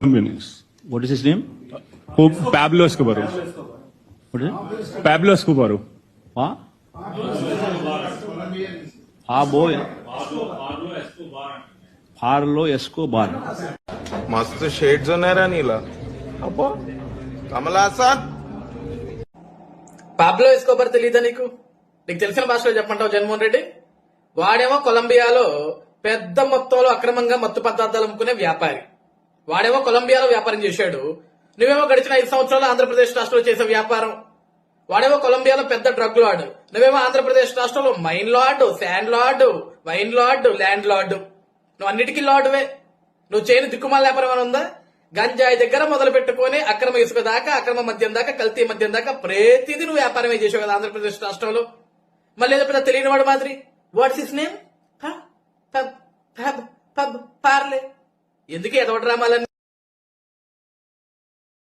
Colombians. What is his name? Who Pablo Escobar. What is it? Pablo Escobar. Huh? Ah, boy. Pablo Escobar. मस्त shades ఉన్నారా నీలా అబ్బో Kamal Haasan Pablo ఎస్కోబర్ తెలియదా నీకు నీకు తెలిసిన భాషలో చెప్పమంటావు జగన్మోహన్ రెడ్డి వాడేమో కొలంబియాలో పెద్ద మొత్తంలో అక్రమంగా మత్తు పదార్థాలు అమ్ముకునే వ్యాపారి వాడేమో కొలంబియాలో వ్యాపారం చేశాడు. నువ్వేమో గడిచిన ఐదు సంవత్సరాలు ఆంధ్రప్రదేశ్ రాష్ట్రంలో చేసే వ్యాపారం. వాడేమో కొలంబియాలో పెద్ద డ్రగ్ లార్డ్. నువ్వేమో ఆంధ్రప్రదేశ్ రాష్ట్రంలో mine lord sand lord wine lord land lord. నువ్వు అన్నిటికీ లార్డువే. నువ్వు చేయని దిక్కుమాల వ్యాపారం ఏమైనా ఉందా? గంజాయి దగ్గర మొదలు పెట్టుకుని అక్రమ ఇసుక దాకా అక్రమ మద్యం దాకా కల్తీ మద్యం దాకా ప్రతిదీ నువ్వు వ్యాపారమే చేసావు కదా ఆంధ్రప్రదేశ్ రాష్ట్రంలో. మళ్ళీ ఏదో పెద్ద తెలియని వాడు మాదిరి వాట్స్ ఇస్ నేమ్ ఎందుకు ఎదవ డ్రామాలన్నీ